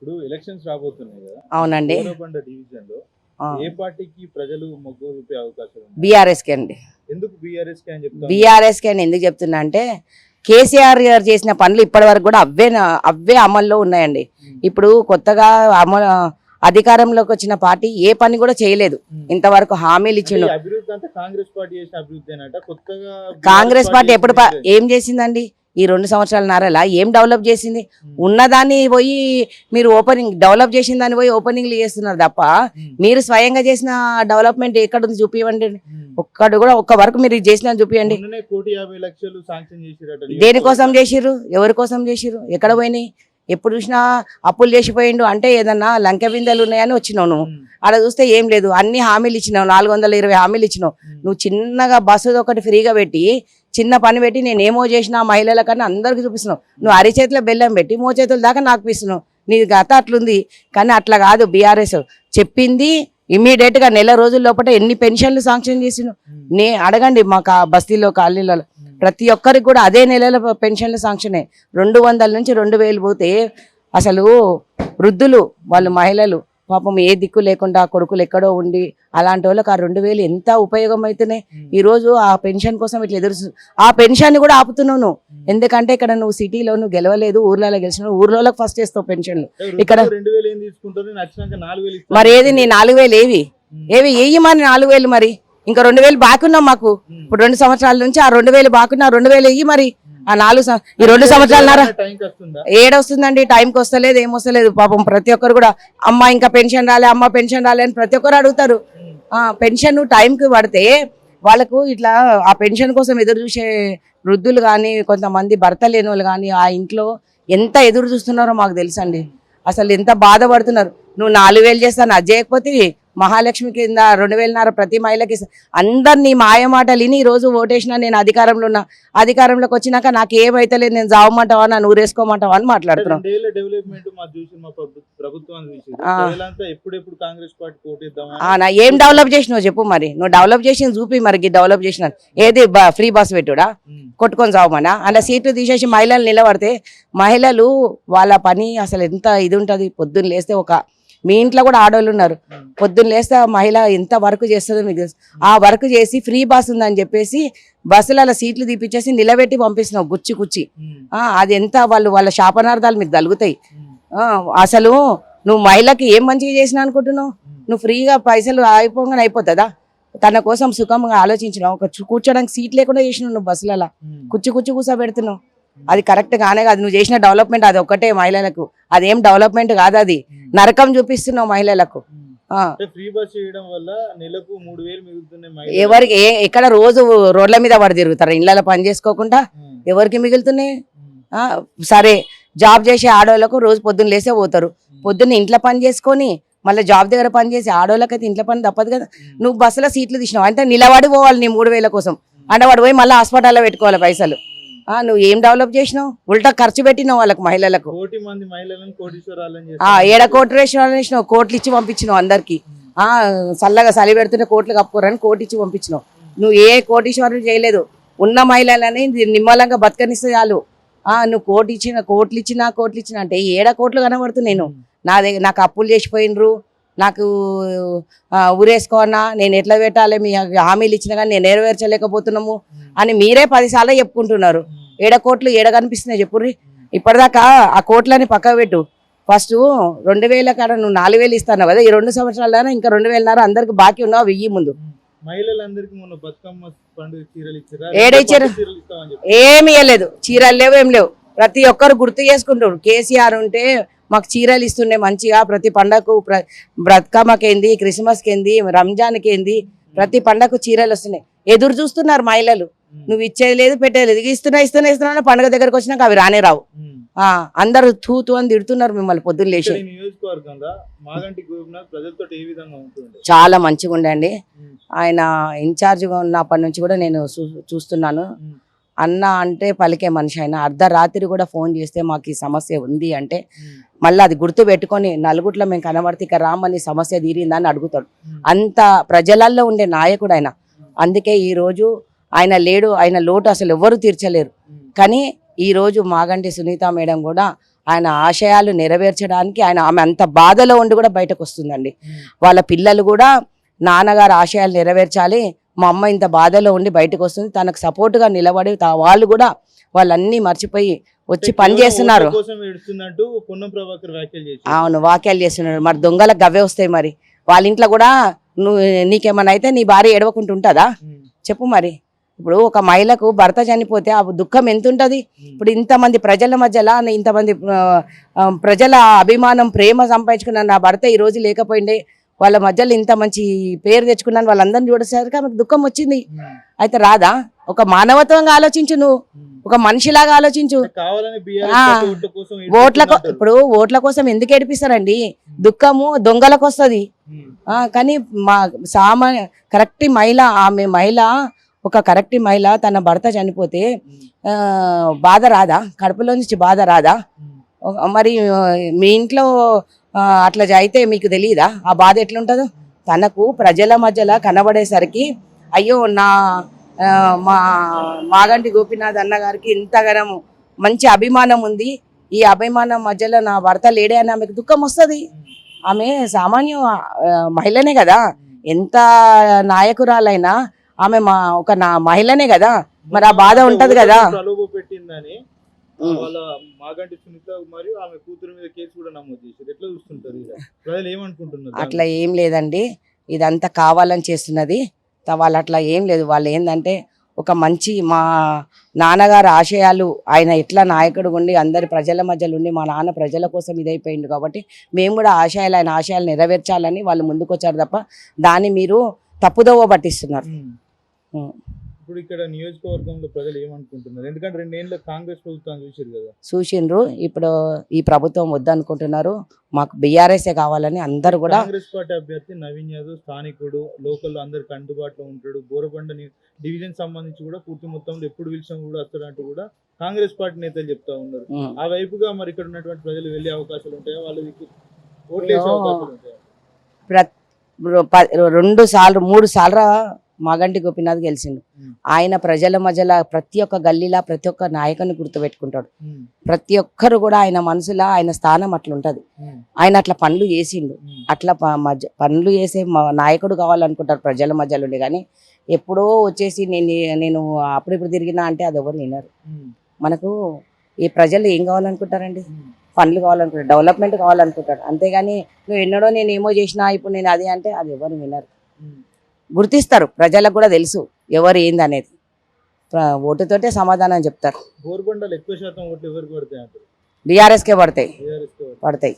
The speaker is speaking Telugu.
ఇప్పుడు ఎలక్షన్స్ రాబోతున్నాయి కదా. అవునండి. డివిజన్లో ఏ పార్టీకి ప్రజలు మొగ్గు చూపే అవకాశం బీఆర్ఎస్కి అండి. ఎందుకు బీఆర్ఎస్కి అని బీఆర్ఎస్కి అని ఎందుకు చెప్తున్నా అంటే కేసీఆర్ గారు చేసిన పనులు ఇప్పటి వరకు కూడా అవే అవే అమల్లో ఉన్నాయండి. ఇప్పుడు కొత్తగా అమలు అధికారంలోకి వచ్చిన పార్టీ ఏ పని కూడా చేయలేదు. ఇంతవరకు హామీలు ఇచ్చిండు. కాంగ్రెస్ పార్టీ ఎప్పుడు ఏం చేసిందండి? ఈ రెండు సంవత్సరాల నారలా ఏం డెవలప్ చేసింది. ఉన్నదాన్ని పోయి మీరు ఓపెనింగ్ డెవలప్ చేసిన దాన్ని పోయి ఓపెనింగ్లు చేస్తున్నారు తప్ప. మీరు స్వయంగా చేసిన డెవలప్మెంట్ ఎక్కడ ఉంది? ఉమ్. ఒక్కడు కూడా ఒక్క వరకు మీరు చేసిన చేసిరట. దేనికోసం చేసిర్రు? ఎవరి కోసం చేసిర్రు? ఎక్కడ పోయినాయి? ఎప్పుడు చూసినా అప్పులు చేసిపోయిండు. అంటే ఏదన్నా లంక బిందెలు ఉన్నాయని వచ్చినావు నువ్వు. ఆడ చూస్తే ఏం లేదు. అన్ని హామీలు ఇచ్చినావు. నాలుగు వందల ఇరవై హామీలు ఇచ్చినావు. నువ్వు చిన్నగా బస్సు ఒకటి ఫ్రీగా పెట్టి చిన్న పని పెట్టి నేను ఏమో చేసిన మహిళల కన్నా అందరికి చూపిస్తున్నావు. నువ్వు అరిచేతిలో బెల్లం పెట్టి మోచేతుల దాకా నాకు పిస్తున్నావు నీ గత అట్లుంది. కానీ అట్లా కాదు బీఆర్ఎస్. చెప్పింది ఇమీడియట్గా నెల రోజుల లోపల ఎన్ని పెన్షన్లు శాంక్షన్ చేసిన ఉమ్. నే అడగండి మా కా బస్తీలో కాలనీలలో ఉమ్. ప్రతి ఒక్కరికి కూడా అదే నెలల పెన్షన్లు శాంక్షనే రెండు వందల నుంచి రెండు వేలు పోతే అసలు వృద్ధులు వాళ్ళు మహిళలు పాపం ఏ దిక్కు లేకుండా కొడుకులు ఎక్కడో ఉండి అలాంటి వాళ్ళకి ఆ రెండు వేలు ఎంత ఉపయోగం అవుతున్నాయి ఉమ్. ఈ రోజు ఆ పెన్షన్ కోసం ఇట్లా ఎదురు ఆ పెన్షన్ కూడా ఆపుతున్నావు నువ్వు ఎందుకంటే ఇక్కడ నువ్వు సిటీలో నువ్వు గెలవలేదు ఊర్లలో గెలిచినావు ఊర్లోకి ఫస్ట్ చేస్తావు పెన్షన్లు వృద్ధులు ఇక్కడ-. మరి ఏది నీ నాలుగు వేలు ఏవి. ఏవి ఏయి మరి నాలుగు వేలు మరి ఇంకా రెండు వేలు బాకున్నాం మాకు. ఇప్పుడు రెండు సంవత్సరాల నుంచి ఆ రెండు వేలు బాకున్నా రెండు వేలు ఇయ్యి మరి ఆ నాలుగు ఈ రెండు సంవత్సరాలన్నర ఏడొస్తుందండి టైంకి వస్తలేదు ఏమొస్తలేదు. పాపం ప్రతి ఒక్కరు కూడా అమ్మ ఇంకా పెన్షన్ రాలే అమ్మ పెన్షన్ రాలే అని ప్రతి ఒక్కరు అడుగుతారు. పెన్షన్ టైంకి పడితే వాళ్ళకు ఇట్లా ఆ పెన్షన్ కోసం ఎదురు చూసే వృద్ధులు కానీ కొంతమంది భర్త లేని వాళ్ళు కానీ ఆ ఇంట్లో ఎంత ఎదురు చూస్తున్నారో మాకు తెలుసండి. అసలు ఎంత బాధపడుతున్నారు. నువ్వు నాలుగు వేలు చేస్తాను అది చేయకపోతే మహాలక్ష్మి కింద రెండు వేలన్నర ప్రతి మహిళకి. అందరినీ మాయ మాటలు విని ఈ రోజు ఓటేసినా నేను అధికారంలో ఉన్నా అధికారంలోకి వచ్చినాక నాకు ఏమైతలేదు నేను జావమంటావా నన్ను ఊరేసుకోమంటావా అని మాట్లాడుతున్నాం రెండేళ్ళ డెవలప్మెంట్ మా చూసి మా ప్రభు- ప్రభుత్వాన్ని చూసి ఆ. ప్రజలంతా ఎప్పుడెప్పుడు కాంగ్రెస్ పార్టీ కోటిద్దామని ఆ, నా ఏం డెవలప్ చేసినావు చెప్పు మరి నువ్వు డెవలప్ చేసి చూపి మరి డెవలప్ చేసిన ఏది ఫ్రీ బస్ పెట్టుడా. కొట్టుకొని చావమనా అలా సీట్లు తీసేసి మహిళలు నిలబడితే మహిళలు వాళ్ళ పని అసలు ఎంత ఇది ఉంటుంది పొద్దున్న లేస్తే ఒక మీ ఇంట్లో కూడా ఆడవాళ్ళు ఉన్నారు. పొద్దున్న లేస్తే మహిళ ఎంత వర్క్ చేస్తుందో మీకు తెలుసు. ఆ వర్క్ చేసి ఫ్రీ బస్ ఉందని చెప్పేసి బస్సులలో సీట్లు తీపిచ్చేసి నిలబెట్టి పంపిస్తున్నావు గుచ్చి గుచ్చి అది ఎంత వాళ్ళు వాళ్ళ శాపనార్థాలు మీకు తలుగుతాయి. అసలు నువ్వు మహిళకి ఏం మంచిగా చేసినా అనుకుంటున్నావు. నువ్వు ఫ్రీగా పైసలు అయిపోగానే అయిపోతుందా? తన కోసం సుఖంగా ఆలోచించినావు. ఒక కూర్చోడానికి సీట్ లేకుండా చేసినావు నువ్వు బస్సులలో. కుచ్చి కుచ్చి కూర్చోబెడుతున్నావు అది కరెక్ట్ గానే కాదు. నువ్వు చేసిన డెవలప్మెంట్ అది ఒక్కటే మహిళలకు. అదేం డెవలప్మెంట్ కాదు అది. నరకం చూపిస్తున్నావు మహిళలకు. ఎవరికి ఎక్కడ రోజు రోడ్ల మీద పడి తిరుగుతారు. ఇళ్ళలో పని చేసుకోకుండా. ఎవరికి మిగులుతున్నాయి? సరే జాబ్ చేసే ఆడవాళ్ళకు రోజు పొద్దున్న లేసే పోతారు. పొద్దున్న ఇంట్లో పని చేసుకొని మళ్ళీ జాబ్ దగ్గర పని చేసి ఆడవాళ్ళకైతే ఇంట్లో పని తప్పదు కదా. నువ్వు బస్సులో సీట్లు తీసినావు. అంటే నిలబడి పోవాలి నీ మూడు వేల కోసం. అంటే వాడు పోయి మళ్ళీ హాస్పిటల్లో పెట్టుకోవాలి పైసలు. నువ్వు ఏం డెవలప్ చేసినావు? ఉల్టా ఖర్చు పెట్టినావు వాళ్ళకి మహిళలకు. కోటి మంది మహిళలను కోటీశ్వరాలని ఆ ఏడ కోటి రేషన్ వేసినావు కోట్లు ఇచ్చి పంపించినావు అందరికి. ఆ చల్లగా చలి పెడుతుంటే కోట్లు కప్పుకోరని కోటి ఇచ్చి పంపించినావు. నువ్వు ఏ కోటీశ్వరులు చేయలేదు. ఉన్న మహిళలని నిమ్మలంగా బతకనిస్తే చాలు. ఆ నువ్వు కోటి ఇచ్చిన కోట్లు ఇచ్చినా కోట్లు ఇచ్చినా అంటే ఏడ కోట్లు కనబడుతున్నాయి నేను నా దగ్గర నాకు అప్పులు చేసిపోయినరు. నాకు ఊరేసుకోనా నేను ఎట్లా పెట్టాలి మీ హామీలు ఇచ్చినా కానీ నేను నెరవేర్చలేకపోతున్నాము అని మీరే పదిసార్లు చెప్పుకుంటున్నారు. ఏడ కోట్లు ఏడ కనిపిస్తున్నాయి చెప్పుర్రి? ఇప్పటిదాకా ఆ కోట్లని పక్కకు పెట్టు. ఫస్ట్ రెండు వేల కాడ నువ్వు నాలుగు వేలు ఇస్తాను కదా ఈ రెండు సంవత్సరాల ఇంకా రెండు వేలన్నర అందరికి బాకీ ఉన్నావు వెయ్యి ముందు. ఏడ చెప్పి. ఏమి ఇవ్వలేదు చీరలు లేవు ఏం లేవు. ప్రతి ఒక్కరు గుర్తు చేసుకుంటారు. కేసీఆర్ ఉంటే మాకు చీరలు ఇస్తుండే మంచిగా ప్రతి పండగకు ప్ర బ్రతుకమ్మకేంది క్రిస్మస్కి ఏంది రంజాన్కి ఏంది ప్రతి పండగకు చీరలు వస్తున్నాయి. ఎదురు చూస్తున్నారు మహిళలు. నువ్వు ఇచ్చేది లేదు పెట్టేది లేదు. ఇస్తున్నా ఇస్తున్నా ఇస్తున్నా పండుగ దగ్గరకు వచ్చినాక అవి రానే రావు. అందరూ తూ తూ అని తిడుతున్నారు మిమ్మల్ని పొద్దున్న లేచి. చాలా మంచిగా ఉండండి. ఆయన ఇన్ఛార్జ్గా ఉన్నప్పటి నుంచి కూడా నేను చూస్తున్నాను. అన్న అంటే పలికే మనిషి ఆయన అర్ధరాత్రి కూడా ఫోన్ చేస్తే మాకు ఈ సమస్య ఉంది అంటే. మళ్ళీ అది గుర్తు పెట్టుకొని నలుగుట్లో మేము కనబడితే ఇక రామని సమస్య తీరిందని అడుగుతాడు. అంత ప్రజలల్లో ఉండే నాయకుడు ఆయన అందుకే ఈ రోజు ఆయన లేడు ఆయన లోటు అసలు ఎవ్వరు తీర్చలేరు. కానీ ఈ రోజు మాగంటి సునీత మేడం కూడా ఆయన ఆశయాలు నెరవేర్చడానికి ఆయన ఆమె అంత బాధలో ఉండి కూడా బయటకు వస్తుందండి వాళ్ళ పిల్లలు కూడా నాన్నగారు ఆశయాలు నెరవేర్చాలి మా అమ్మ ఇంత బాధలో ఉండి బయటకు వస్తుంది. తనకు సపోర్ట్గా నిలబడి తా- వాళ్ళు కూడా వాళ్ళన్నీ మర్చిపోయి వచ్చి పని చేస్తున్నారు. వ్యాఖ్యలు అవును వాక్యాలు చేస్తున్నారు. మరి దొంగలకు గవ్వే వస్తాయి మరి. వాళ్ళ ఇంట్లో కూడా నువ్వు నీకేమన్నా అయితే నీ భార్య ఉమ్, చెప్పు మరి. ఇప్పుడు ఒక మహిళకు భర్త చనిపోతే ఆ దుఃఖం ఎంత ఉంటుంది ఇప్పుడు ఇంతమంది ప్రజల మధ్యలో ఇంతమంది ప్రజల అభిమానం ప్రేమ సంపాదించుకున్న నా భర్త ఈ రోజు లేకపోయిండే. వాళ్ళ మధ్యలో ఇంత మంచి పేరు తెచ్చుకున్నాను వాళ్ళందరినీ చూడేసరికి ఆమెకు దుఃఖం వచ్చింది. అయితే రాదా ఒక మానవత్వంగా ఆలోచించు నువ్వు. ఒక మనిషిలాగా ఆలోచించు. ఓట్ల. ఇప్పుడు ఓట్ల కోసం ఎందుకు ఏడిపిస్తారండి? దుఃఖము దొంగలకు వస్తుంది కానీ మా సామాన్య కరెక్ట్ మహిళ ఆమె మహిళ ఒక కరెక్ట్ మహిళ తన భర్త చనిపోతే బాధ రాదా? కడుపులో నుంచి బాధ రాదా? మరి మీ ఇంట్లో అట్లా అయితే మీకు తెలియదా ఆ బాధ ఎట్లుంటుందో? తనకు ప్రజల మధ్యలో కనబడేసరికి అయ్యో నా మా మాగంటి గోపీనాథ్ అన్న గారికి ఇంతగానం మంచి అభిమానం ఉంది. ఈ అభిమానం మధ్యలో నా భర్త లేడే అని ఆమెకు దుఃఖం వస్తుంది. ఆమె సామాన్య మహిళనే కదా. ఎంత నాయకురాలైనా ఆమె మా ఒక నా మహిళనే కదా. మరి ఆ బాధ ఉంటది కదా. వాళ్ళ మాగంటి సునీత మరియు ఆమె కూతురు మీద కేసు కూడా నమోదు చేశారు. ఎట్లా చూస్తుంటారు? ప్రజలు ఏమనుకుంటున్నారు అట్లా ఏం లేదండి. ఇదంతా కావాలని చేస్తున్నది. వాళ్ళు అట్లా ఏం లేదు. వాళ్ళు ఏంటంటే ఒక మంచి మా నాన్నగారు ఆశయాలు ఆయన ఎట్లా నాయకుడు ఉండి అందరి ప్రజల మధ్యలో ఉండి మా నాన్న ప్రజల కోసం ఇదైపోయింది కాబట్టి మేము కూడా ఆశయాలు ఆయన ఆశయాలు నెరవేర్చాలని వాళ్ళు ముందుకొచ్చారు తప్ప దాన్ని మీరు తప్పుదోవ పట్టిస్తున్నారు. ఇప్పుడు ఇక్కడ నియోజకవర్గంలో ప్రజలు ఏమనుకుంటున్నారు? ఎందుకంటే రెండేళ్ళు కాంగ్రెస్ ప్రభుత్వం చూసారు కదా. చూసిండ్రు. ఇప్పుడు ఈ ప్రభుత్వం వద్దనుకుంటున్నారు. మాకు బీఆర్ఎస్ఏ కావాలని అందరు కూడా కాంగ్రెస్ పార్టీ అభ్యర్థి నవీన్ యాదవ్ స్థానికుడు లోకల్ అందరికి అందుబాటులో ఉంటాడు. బోరబండ డివిజన్ సంబంధించి కూడా పూర్తి మొత్తంలో ఎప్పుడు పిలిచినా కూడా వస్తాడంటూ కూడా కాంగ్రెస్ పార్టీ నేతలు చెప్తా ఉన్నారు. ఆ వైపుగా మరి ఇక్కడ ఉన్నటువంటి ప్రజలు వెళ్ళే అవకాశాలు ఉంటాయా? వాళ్ళకి ఓట్లు వేసే. అవకాశాలు ఉంటాయా? రెండు సార్లు మూడు సార్లు మాగంటి గోపీనాథ్ గెలిచిండు. ఆయన ప్రజల మధ్యలో ప్రతి ఒక్క గల్లీలా ప్రతి ఒక్క నాయకుని గుర్తుపెట్టుకుంటాడు. ప్రతి ఒక్కరు కూడా ఆయన మనసులో ఆయన స్థానం అట్లుంటది. ఆయన అట్లా పనులు చేసిండు. అట్లా పనులు చేసే నాయకుడు కావాలనుకుంటారు ప్రజల మధ్యలో ఉండి కానీ ఎప్పుడో వచ్చేసి నేను నేను అప్పుడిప్పుడు తిరిగినా అంటే అది ఎవరు వినరు. మనకు ఈ ప్రజలు ఏం కావాలనుకుంటారండి. పనులు కావాలనుకుంటారు డెవలప్మెంట్ కావాలనుకుంటారు. అంతేగాని నువ్వు ఎన్నడో నేను ఏమో చేసినా ఇప్పుడు నేను అది అంటే అది ఎవరు వినరు. గుర్తిస్తారు. ప్రజలకు కూడా తెలుసు ఎవరు ఏంది అనేది. ఓటుతోటే సమాధానం చెప్తారు. బీఆర్ఎస్కే పడతాయి. పడతాయి.